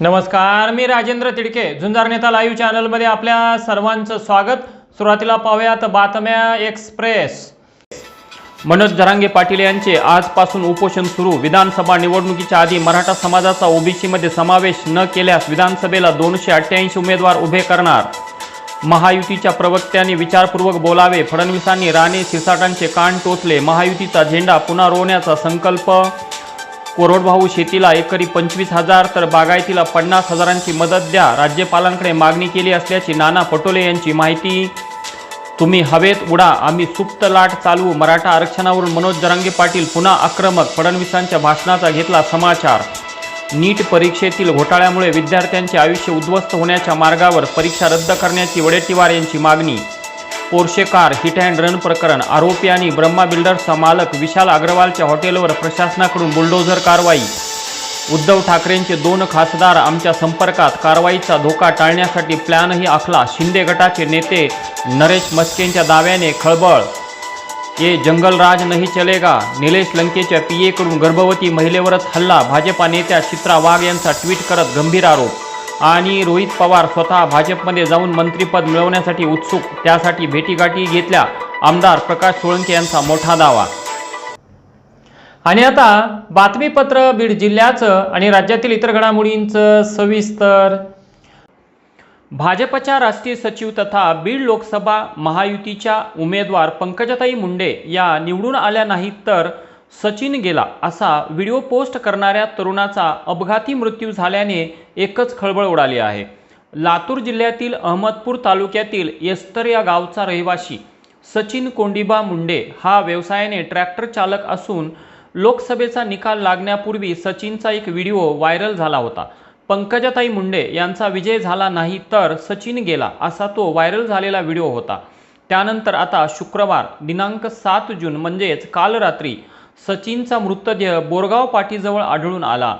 नमस्कार मी राजेंद्र तिडके. झुंजार नेता लाईव्ह चॅनलमध्ये आपल्या सर्वांचं स्वागत. सुरुवातीला पाहूयात बातम्या एक्सप्रेस मनोज जरांगे पाटील यांचे आजपासून उपोषण सुरू. विधानसभा निवडणुकीच्या आधी मराठा समाजाचा ओबीसीमध्ये समावेश न केल्यास विधानसभेला दोनशे अठ्ठ्याऐंशी उमेदवार उभे करणार. महायुतीच्या प्रवक्त्यांनी विचारपूर्वक बोलावे. फडणवीसांनी राणे सिरसाटांचे कान टोचले. महायुतीचा झेंडा पुन्हा रोवण्याचा संकल्प कोरडभाऊ शेतीला एकरी पंचवीस हजार तर बागायतीला पन्नास हजारांची मदत द्या. राज्यपालांकडे मागणी केली असल्याची नाना पटोले यांची माहिती. तुम्ही हवेत उडा. आम्ही सुप्त लाट चालवू. मराठा आरक्षणावरून मनोज जरांगे पाटील पुन्हा आक्रमक. फडणवीसांच्या भाषणाचा घेतला समाचार. नीट परीक्षेतील घोटाळ्यामुळे विद्यार्थ्यांचे आयुष्य उद्ध्वस्त होण्याच्या मार्गावर परीक्षा रद्द करण्याची वडेट्टीवार यांची मागणी. Porsche car hit and run प्रकरण आरोपी आणि ब्रह्मा बिल्डर्सचा मालक विशाल अग्रवालच्या हॉटेलवर प्रशासनाकडून बुलडोझर कारवाई. उद्धव ठाकरेंचे दोन खासदार आमच्या संपर्कात कारवाईचा धोका टाळण्यासाठी प्लॅनही आखला शिंदे गटाचे नेते नरेश मस्केंच्या दाव्याने खळबळ. ये जंगलराज नाही चलेगा निलेश लंकेच्या पीएकडून गर्भवती महिलेवरच हल्ला भाजपा नेत्या चित्रा वाघ यांचा ट्विट करत गंभीर आरोप. आणि रोहित पवार स्वतः भाजपमध्ये जाऊन मंत्रीपद मिळवण्यासाठी उत्सुक. त्यासाठी भेटीगाठी घेतल्या आमदार प्रकाश सोळंके यांचा मोठा दावा. आणि आता बातमीपत्र बीड जिल्ह्याचं आणि राज्यातील इतर घडामोडींचं सविस्तर. भाजपच्या राष्ट्रीय सचिव तथा बीड लोकसभा महायुतीच्या उमेदवार पंकजाताई मुंडे या निवडून आल्या नाहीत तर सचिन गेला असा व्हिडिओ पोस्ट करणाऱ्या तरुणाचा अपघाती मृत्यू झाल्याने एकच खळबळ उडाली आहे. लातूर जिल्ह्यातील अहमदपूर तालुक्यातील येस्तर या गावचा रहिवासी सचिन कोंडिबा मुंडे हा व्यवसायाने ट्रॅक्टर चालक असून लोकसभेचा निकाल लागण्यापूर्वी सचिनचा एक व्हिडिओ व्हायरल झाला होता. पंकजाताई मुंडे यांचा विजय झाला नाही तर सचिन गेला असा तो व्हायरल झालेला व्हिडिओ होता. त्यानंतर आता शुक्रवार दिनांक सात जून म्हणजेच काल रात्री सचिनचा मृतदेह बोरगाव पाटीजवळ आढळून आला.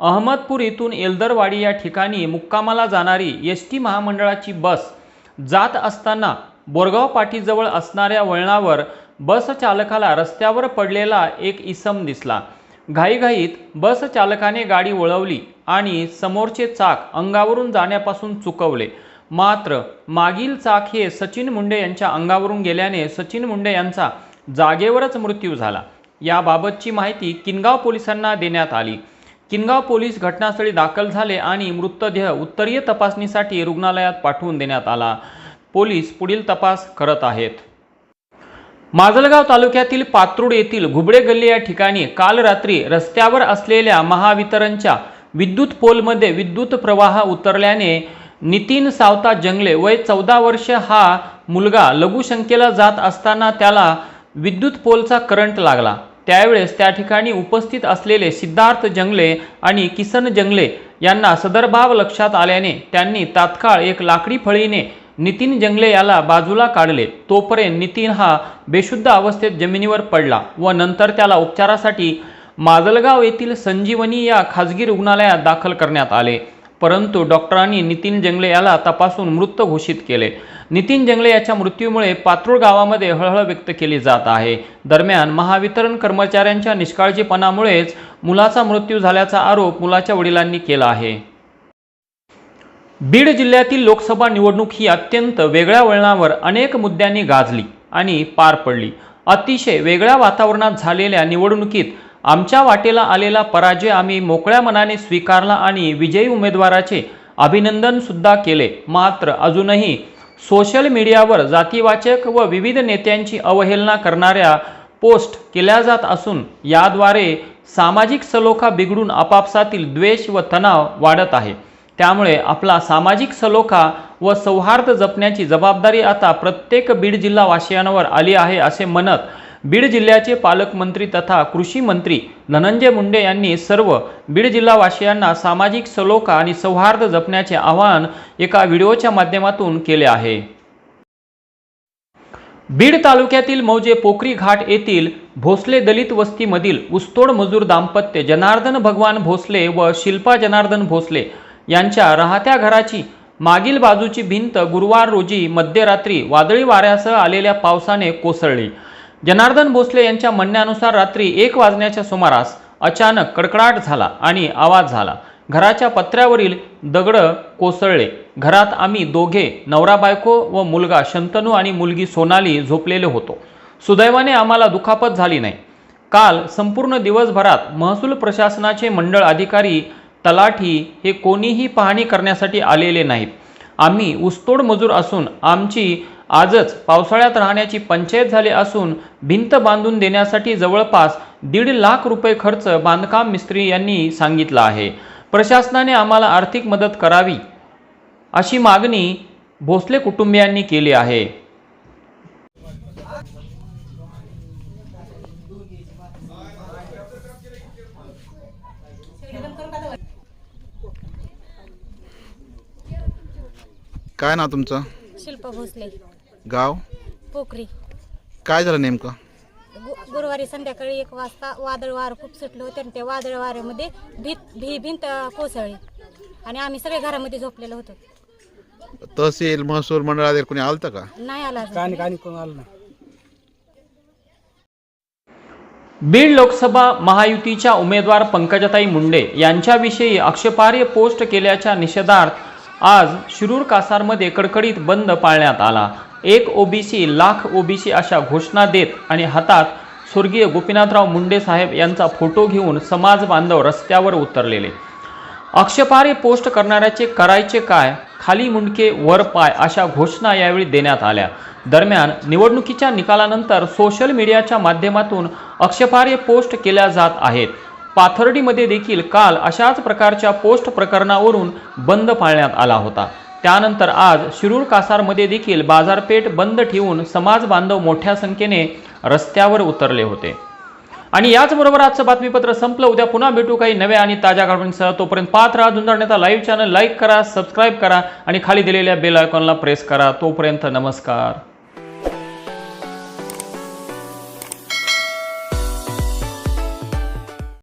अहमदपूर इथून एल्दरवाडी या ठिकाणी मुक्कामाला जाणारी एस टी महामंडळाची बस जात असताना बोरगाव पाटीजवळ असणाऱ्या वळणावर बस चालकाला रस्त्यावर पडलेला एक इसम दिसला. घाईघाईत बस चालकाने गाडी वळवली आणि समोरचे चाक अंगावरून जाण्यापासून चुकवले. मात्र मागील चाक हे सचिन मुंडे यांच्या अंगावरून गेल्याने सचिन मुंडे यांचा जागेवरच मृत्यू झाला. याबाबतची माहिती किनगाव पोलिसांना देण्यात आली. किनगाव पोलीस घटनास्थळी दाखल झाले आणि मृतदेह उत्तरीय तपासणीसाठी रुग्णालयात पाठवून देण्यात आला. पोलीस पुढील तपास करत आहेत. माजलगाव तालुक्यातील पात्रूड येथील घुबडे गल्ली या ठिकाणी काल रात्री रस्त्यावर असलेल्या महावितरणच्या विद्युत पोलमध्ये विद्युत प्रवाह उतरल्याने नितीन सावता जंगले वय चौदा वर्ष हा मुलगा लघुशंकेला जात असताना त्याला विद्युत पोलचा करंट लागला. त्यावेळेस त्या ठिकाणी उपस्थित असलेले सिद्धार्थ जंगले आणि किसन जंगले यांना सदरभाव लक्षात आल्याने त्यांनी तात्काळ एक लाकडी फळीने नितीन जंगले याला बाजूला काढले. तोपर्यंत नितीन हा बेशुद्ध अवस्थेत जमिनीवर पडला व नंतर त्याला उपचारासाठी माजलगाव येथील संजीवनी या खाजगी रुग्णालयात दाखल करण्यात आले. परंतु डॉक्टरांनी नितीन जंगले याला तपासून मृत घोषित केले. नितीन जंगले याच्या मृत्यूमुळे पात्रूळ गावामध्ये हळहळ व्यक्त केली जात आहे. दरम्यान महावितरण कर्मचाऱ्यांच्या निष्काळजीपणामुळेच मुलाचा मृत्यू झाल्याचा आरोप मुलाच्या वडिलांनी केला आहे. बीड जिल्ह्यातील लोकसभा निवडणूक ही अत्यंत वेगळ्या वळणावर अनेक मुद्द्यांनी गाजली आणि पार पडली. अतिशय वेगळ्या वातावरणात झालेल्या निवडणुकीत आमच्या वाटेला आलेला पराजय आम्ही मोकळ्या मनाने स्वीकारला आणि विजयी उमेदवाराचे अभिनंदनसुद्धा केले. मात्र अजूनही सोशल मीडियावर जातीवाचक व विविध नेत्यांची अवहेलना करणाऱ्या पोस्ट केल्या जात असून याद्वारे सामाजिक सलोखा बिघडून आपापसातील द्वेष व तणाव वाढत आहे. त्यामुळे आपला सामाजिक सलोखा व सौहार्द जपण्याची जबाबदारी आता प्रत्येक बीड जिल्हावासियांवर आली आहे असे म्हणत बीड जिल्ह्याचे पालकमंत्री तथा कृषी मंत्री धनंजय मुंडे यांनी सर्व बीड जिल्हावासियांना सामाजिक सलोखा आणि सौहार्द जपण्याचे आवाहन एका व्हिडिओच्या माध्यमातून केले आहे. बीड तालुक्यातील मौजे पोखरी घाट येथील भोसले दलित वस्तीमधील उस्तोड मजूर दाम्पत्य जनार्दन भगवान भोसले व शिल्पा जनार्दन भोसले यांच्या राहत्या घराची मागील बाजूची भिंत गुरुवार रोजी मध्यरात्री वादळी वाऱ्यासह आलेल्या पावसाने कोसळली. जनार्दन भोसले यांच्या म्हणण्यानुसार रात्री एक वाजण्याच्या सुमारास अचानक कडकडाट झाला आणि आवाज झाला. घराच्या पत्र्यावरील दगडं कोसळले. घरात आम्ही दोघे नवरा बायको व मुलगा शंतनू आणि मुलगी सोनाली झोपलेले होतो. सुदैवाने आम्हाला दुखापत झाली नाही. काल संपूर्ण दिवसभरात महसूल प्रशासनाचे मंडळ अधिकारी तलाठी हे कोणीही पाहणी करण्यासाठी आलेले नाहीत. आम्ही ऊसतोड मजूर असून आमची आजच पावसाळ्यात राहण्याची पंचायत झाली असून भिंत बांधून देण्यासाठी जवळपास दीड लाख रुपये खर्च बांधकाम मिस्त्री यांनी सांगितला आहे. प्रशासनाने आम्हाला आर्थिक मदत करावी अशी मागणी भोसले कुटुंबियांनी केली आहे. काय नाव तुमचं? शिल्पा भोसले. गाव? पोखरी. काय झालं नेमकं? गु- गुरुवारी संध्याकाळी एक वाजता वादळ वारं खूप सुटलं होतं आणि त्या वादळ वाऱ्यामध्ये भीत भी भिंत कोसळली. आणि आम्ही सगळे घरामध्ये झोपलेलो होतो. तहसील महसूल मंडळातील कोणी आलतं का? नाही आला अजून. बीड लोकसभा महायुतीच्या उमेदवार पंकजाताई मुंडे यांच्याविषयी आक्षेपार्ह पोस्ट केल्याच्या निषेधार्थ आज शिरूर कासारमध्ये कडकडीत बंद पाळण्यात आला. एक ओबीसी लाख ओबीसी अशा घोषणा देत आणि हातात स्वर्गीय गोपीनाथराव मुंडे साहेब यांचा फोटो घेऊन समाज बांधव रस्त्यावर उतरलेले. आक्षेपार्ह पोस्ट करणाऱ्याचे करायचे काय? खाली मुंडके वर पाय अशा घोषणा यावेळी देण्यात आल्या. दरम्यान निवडणुकीच्या निकालानंतर सोशल मीडियाच्या माध्यमातून आक्षेपार्ह पोस्ट केल्या जात आहेत. पाथर्डीमध्ये देखील काल अशाच प्रकारच्या पोस्ट प्रकरणावरून बंद पाळण्यात आला होता. त्यानंतर आज शिरूर कासारमध्ये देखील बाजारपेठ बंद ठेवून समाज बांधव मोठ्या संख्येने रस्त्यावर उतरले होते. आणि याचबरोबर आजचं बातमीपत्र संपलं. उद्या पुन्हा भेटू काही नव्या आणि ताज्या घडामोडींसह. तोपर्यंत पाहत राहा धुंदर नेता लाईव्ह चॅनल लाईक करा सबस्क्राईब करा आणि खाली दिलेल्या बेल आयकॉनला प्रेस करा. तोपर्यंत नमस्कार.